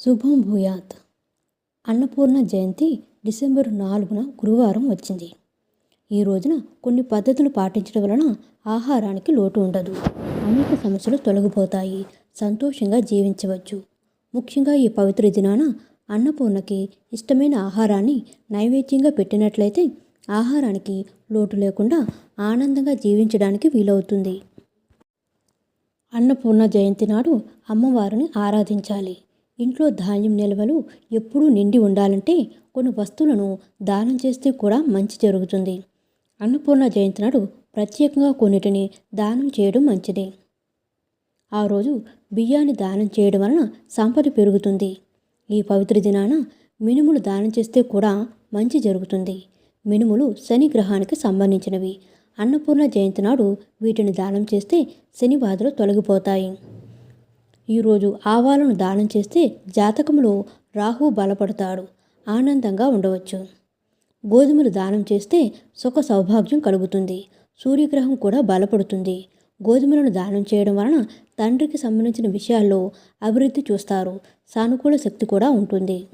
శుభం భూయాత్. అన్నపూర్ణ జయంతి డిసెంబర్ నాలుగున గురువారం వచ్చింది. ఈ రోజున కొన్ని పద్ధతులు పాటించడం వలన ఆహారానికి లోటు ఉండదు. అనేక సమస్యలు తొలగిపోతాయి. సంతోషంగా జీవించవచ్చు. ముఖ్యంగా ఈ పవిత్ర దినాన అన్నపూర్ణకి ఇష్టమైన ఆహారాన్ని నైవేద్యంగా పెట్టినట్లయితే ఆహారానికి లోటు లేకుండా ఆనందంగా జీవించడానికి వీలవుతుంది. అన్నపూర్ణ జయంతి నాడు అమ్మవారిని ఆరాధించాలి. ఇంట్లో ధాన్యం నిల్వలు ఎప్పుడూ నిండి ఉండాలంటే కొన్ని వస్తువులను దానం చేస్తే కూడా మంచి జరుగుతుంది. అన్నపూర్ణ జయంతి నాడు ప్రత్యేకంగా కొన్నిటిని దానం చేయడం మంచిది. ఆ రోజు బియ్యాన్ని దానం చేయడం వలన సంపద పెరుగుతుంది. ఈ పవిత్ర దినాన మినుములు దానం చేస్తే కూడా మంచి జరుగుతుంది. మినుములు శని గ్రహానికి సంబంధించినవి. అన్నపూర్ణ జయంతి నాడు వీటిని దానం చేస్తే శని బాధలు తొలగిపోతాయి. ఈరోజు ఆవాలను దానం చేస్తే జాతకంలో రాహు బలపడతాడు. ఆనందంగా ఉండవచ్చు. గోధుమలు దానం చేస్తే సుఖ సౌభాగ్యం కలుగుతుంది. సూర్యగ్రహం కూడా బలపడుతుంది. గోధుమలను దానం చేయడం వలన తండ్రికి సంబంధించిన విషయాల్లో అభివృద్ధి చూస్తారు. సానుకూల శక్తి కూడా ఉంటుంది.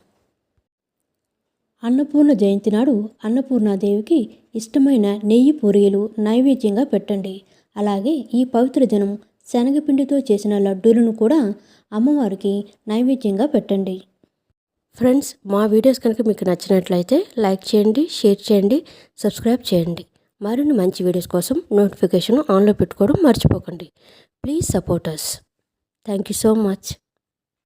అన్నపూర్ణ జయంతి నాడు అన్నపూర్ణాదేవికి ఇష్టమైన నెయ్యి పూరీలు నైవేద్యంగా పెట్టండి. అలాగే ఈ పవిత్ర దినం శనగపిండితో చేసిన లడ్డూలను కూడా అమ్మవారికి నైవేద్యంగా పెట్టండి. ఫ్రెండ్స్ మా వీడియోస్ కనుక మీకు నచ్చినట్లయితే లైక్ చేయండి షేర్ చేయండి సబ్స్క్రైబ్ చేయండి. మరిన్ని మంచి వీడియోస్ కోసం నోటిఫికేషన్ ఆన్లో పెట్టుకోవడం మర్చిపోకండి. Please support us thank you so much